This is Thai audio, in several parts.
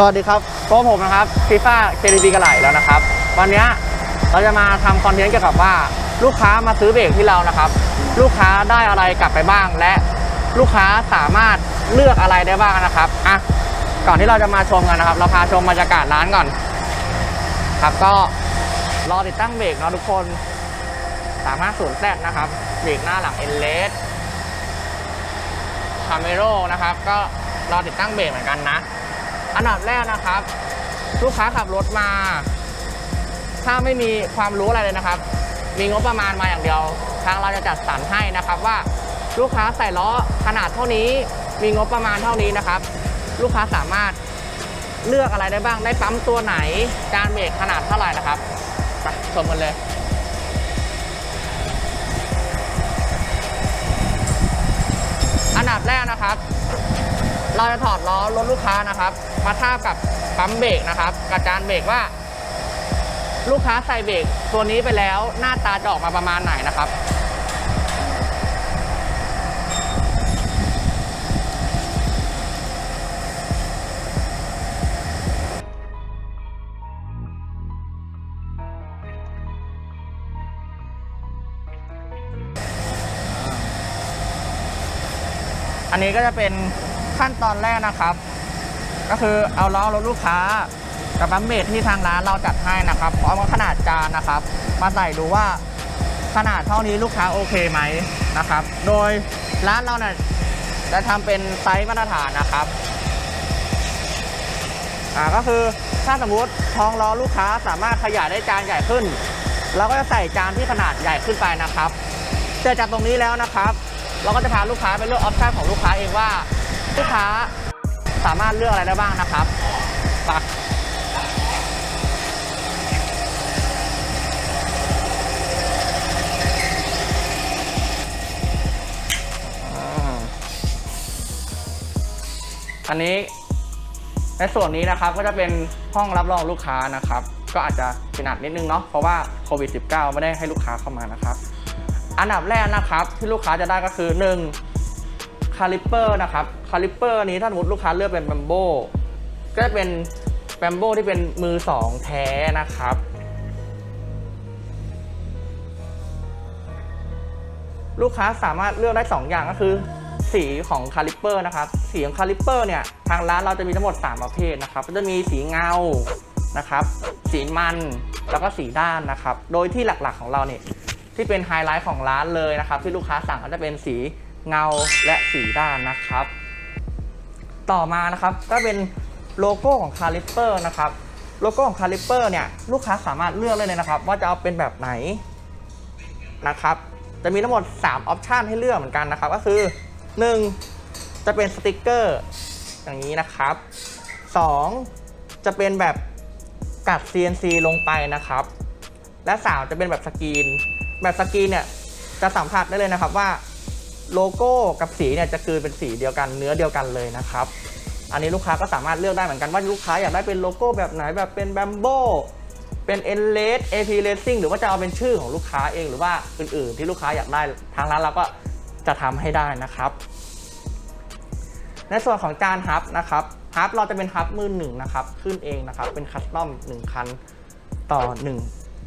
สวัสดีครับพวผมนะครับฟีฟ่าเคดีบีกระไหลแล้วนะครับ วันนี้เราจะมาทำคอนเทนต์เกี่ยวกับว่า ลูกค้ามาซื้อเบรกที่เรานะครับ ลูกค้าได้อะไรกลับไปบ้าง และลูกค้าสามารถเลือกอะไรได้บ้างนะครับอะก่อนที่เราจะมาชมกันนะครับ เราพาชมบรรยากาศร้านก่อน ครับก็รอติดตั้งเบรกเนาะทุกคน350 z นแซนนะครับเบรกหน้าหลังเอ็นเลสคาเมโรนะครับ ก็รอติดตั้งเบรกเหมือนกันนะ อันดับแรกนะครับ ลูกค้าขับรถมา ถ้าไม่มีความรู้อะไรเลยนะครับ มีงบประมาณมาอย่างเดียว ทางเราจะจัดสรรให้นะครับว่าลูกค้าใส่ล้อขนาดเท่านี้ มีงบประมาณเท่านี้นะครับ ลูกค้าสามารถเลือกอะไรได้บ้าง ได้ปั๊มตัวไหน จานเบรกขนาดเท่าไหร่นะครับไปชมกันเลยอันดับแรกนะครับ เราจะถอดล้อรถลูกค้านะครับ มาทากับปั๊มเบรกนะครับกับจานเบรกว่า ลูกค้าใส่เบรกตัวนี้ไปแล้วหน้าตาจะออกมาประมาณไหนนะครับอันนี้ก็จะเป็น ขั้นตอนแรกนะครับ ก็คือเอาล้อรถลูกค้ากับปั๊มเบรกที่ทางร้านเราจัดให้นะครับพร้อมกับขนาดจานนะครับ มาใส่ดูว่าขนาดเท่านี้ลูกค้าโอเคไหมนะครับ โดยร้านเราเนี่ยจะทำเป็นไซส์มาตรฐานนะครับอ่าก็คือถ้าสมมุติท้องล้อลูกค้าสามารถขยายได้จานใหญ่ขึ้นเราก็จะใส่จานที่ขนาดใหญ่ขึ้นไปนะครับเสร็จจากตรงนี้แล้วนะครับ เราก็จะพาลูกค้าไปเลือกออปชั่นของลูกค้าเองว่า ลูกค้าสามารถเลือกอะไรได้บ้างนะครับปอ่าอันนี้ในส่วนนี้นะครับก็จะเป็นห้องรับรองลูกค้านะครับ ก็อาจจะขนาดนิดนึงเนาะเพราะว่าโควิด -19 ไม่ได้ให้ลูกค้าเข้ามานะครับ อันดับแรกนะครับที่ลูกค้าจะได้ก็คือ 1. คาลิปเปอร์นะครับคาลิปเปอร์นี้ถ้าสมมติลูกค้าเลือกเป็นแบมโบก็จะเป็นแบมโบที่เป็นมือ2แท้นะครับลูกค้าสามารถเลือกได้ 2 อย่างก็คือ สีของคาลิปเปอร์นะครับ สีของคาลิปเปอร์เนี่ยทางร้านเราจะมีทั้งหมด 3 ประเภทนะครับ ก็จะมีสีเงานะครับ สีมันแล้วก็สีด้านนะครับ โดยที่หลักๆของเราเนี่ยที่เป็นไฮไลท์ของร้านเลยนะครับ ที่ลูกค้าสั่งก็จะเป็นสี เงาและสีด้านนะครับ ต่อมานะครับก็เป็นโลโก้ของคาลิปเปอร์นะครับโลโก้ของคาลิปเปอร์เนี่ยลูกค้าสามารถเลือกเลยนะครับ ว่าจะเอาเป็นแบบไหนนะครับ จะมีทั้งหมด 3 ออปชันให้เลือกเหมือนกันนะครับ ก็คือ 1. จะเป็นสติกเกอร์อย่างนี้นะครับ 2. จะเป็นแบบกัด CNC ลงไปนะครับ และสามจะเป็นแบบสกรีน แบบสกรีนเนี่ยจะสัมผัสได้เลยนะครับว่า โลโก้กับสีเนี่ยจะคือเป็นสีเดียวกันเนื้อเดียวกันเลยนะครับ อันนี้ลูกค้าก็สามารถเลือกได้เหมือนกันว่าลูกค้าอยากได้เป็นโลโก้แบบไหนแบบเป็นแบมโบเป็นเอ l เลส AP Racing หรือว่าจะเอาเป็นชื่อของลูกค้าเองหรือว่าอื่น ๆ ที่ลูกค้าอยากได้ทางร้านเราก็จะทำให้ได้นะครับ ในส่วนของจานฮับนะครับฮับเราจะเป็นฮับมือหนึ่งนะครับขึ้นเองนะครับเป็นคัสตอมหนึ่งคันต่อหนึ่ง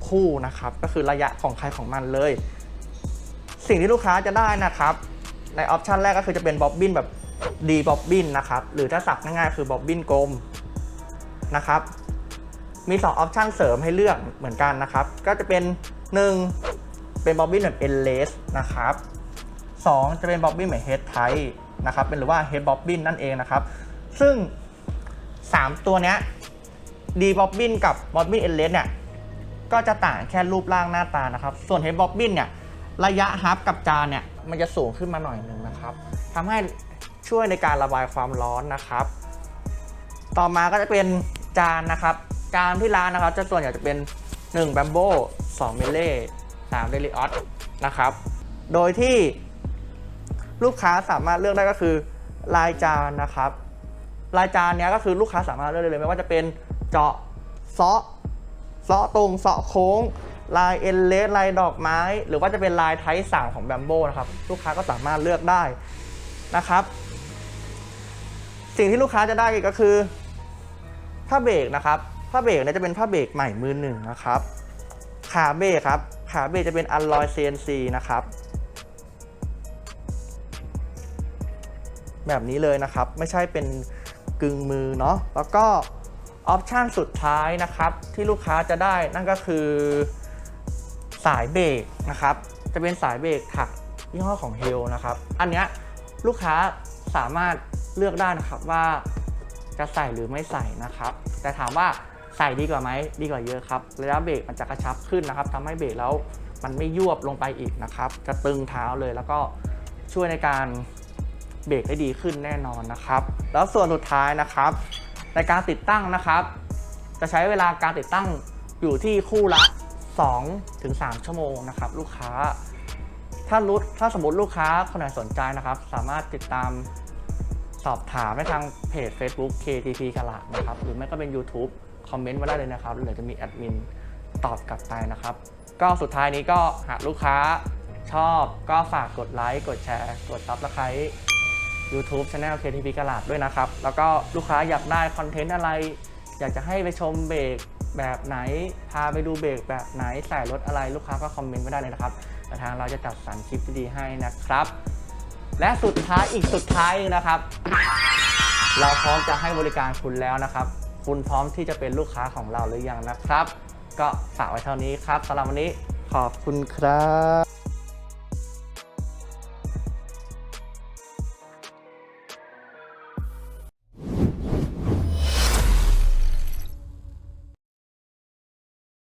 คู่นะครับ ก็คือระยะของใครของมันเลย สิ่งที่ลูกค้าจะได้นะครับในออปชันแรกก็คือจะเป็นบ๊อบบินแบบดีบ๊อบบินนะครับหรือถ้าสับง่ายๆคือบ๊อบบินกลมนะครับมี 2 ออปชันเสริมให้เลือกเหมือนกันนะครับ ก็จะเป็น 1 เป็นบ๊อบบินแบบเอ็นเลสนะครับ2จะเป็นบ๊อบบินแบบเฮดไทนะครับเป็นหรือว่าเฮดบ๊อบบินนั่นเองนะครับ ซึ่ง 3 ตัวเนี้ยดีบ๊อบบินกับบ๊อบบินเอ็นเลสเนี่ยก็จะต่างแค่รูปร่างหน้าตานะครับ ส่วนเฮดบ๊อบบินเนี่ย ระยะฮับกับจานเนี่ยมันจะสูงขึ้นมาหน่อยหนึ่งนะครับทำให้ช่วยในการระบายความร้อนนะครับ ต่อมาก็จะเป็นจานนะครับ จานที่ร้านนะครับจะส่วนใหญ่จะเป็น1 b a m b o 2 m e l e 3 d e l i o t นะครับ โดยที่ลูกค้าสามารถเลือกได้ก็คือลายจานนะครับลายจานเนี้ยก็คือลูกค้าสามารถเลือกได้เลยไม่ว่าจะเป็นเจาะเซาะเซาะตรงเซาะโค้ง ลายเอ็นเลสลายดอกไม้ หรือว่าจะเป็นลายไทป์สามของแบมโบนะครับลูกค้าก็สามารถเลือกได้นะครับ สิ่งที่ลูกค้าจะได้กก็คือผ้าเบรกนะครับผ้าเบรกเนี่ยจะเป็นผ้าเบรกใหม่มือหนึ่งนะครับขาเบรกครับขาเบรกจะเป็นอัลลอย CNC นะครับแบบนี้เลยนะครับ ไม่ใช่เป็นกึ่งมือเนาะแล้วก็ออปชันสุดท้ายนะครับ ที่ลูกค้าจะได้นั่นก็คือ สายเบรกนะครับ จะเป็นสายเบรกถักยี่ห้อของเฮลนะครับ อันนี้ลูกค้าสามารถเลือกได้นะครับว่าจะใส่หรือไม่ใส่นะครับ แต่ถามว่าใส่ดีกว่าไหมดีกว่าเยอะครับระยะเบรกมันจะกระชับขึ้นนะครับทำให้เบรกแล้วมันไม่ยวบลงไปอีกนะครับ จะตึงเท้าเลยแล้วก็ช่วยในการเบรกได้ดีขึ้นแน่นอนนะครับ แล้วส่วนสุดท้ายนะครับ ในการติดตั้งนะครับ จะใช้เวลาการติดตั้งอยู่ที่คู่ละ 2ถึง3ชั่วโมงนะครับลูกค้า ถ้ารู้ถ้าสมมติลูกค้าคนไหนสนใจนะครับ สามารถติดตามสอบถามได้ทางเพจ Facebook KTP กลาดนะครับ หรือไม่ก็เป็น YouTube คอมเมนต์มาได้เลยนะครับเดี๋ยวจะมีแอดมินตอบกลับไปนะครับ ก็สุดท้ายนี้ก็หากลูกค้าชอบก็ฝากกดไลค์กดแชร์ กดซับสไครต์ YouTube Channel KTP กลาดด้วยนะครับ แล้วก็ลูกค้าอยากได้คอนเทนต์อะไร อยากจะให้ไปชมเบรก แบบไหน พาไปดูเบรกแบบไหนใส่รถอะไรลูกค้าก็คอมเมนต์ไว้ได้เลยนะครับแต่ทางเราจะจัดสรรคลิปที่ดีให้นะครับ และสุดท้ายอีกสุดท้ายหนึ่งนะครับ เราพร้อมจะให้บริการคุณแล้วนะครับ คุณพร้อมที่จะเป็นลูกค้าของเราหรือยังนะครับ ก็ฝากไว้เท่านี้ครับสำหรับวันนี้ขอบคุณครับ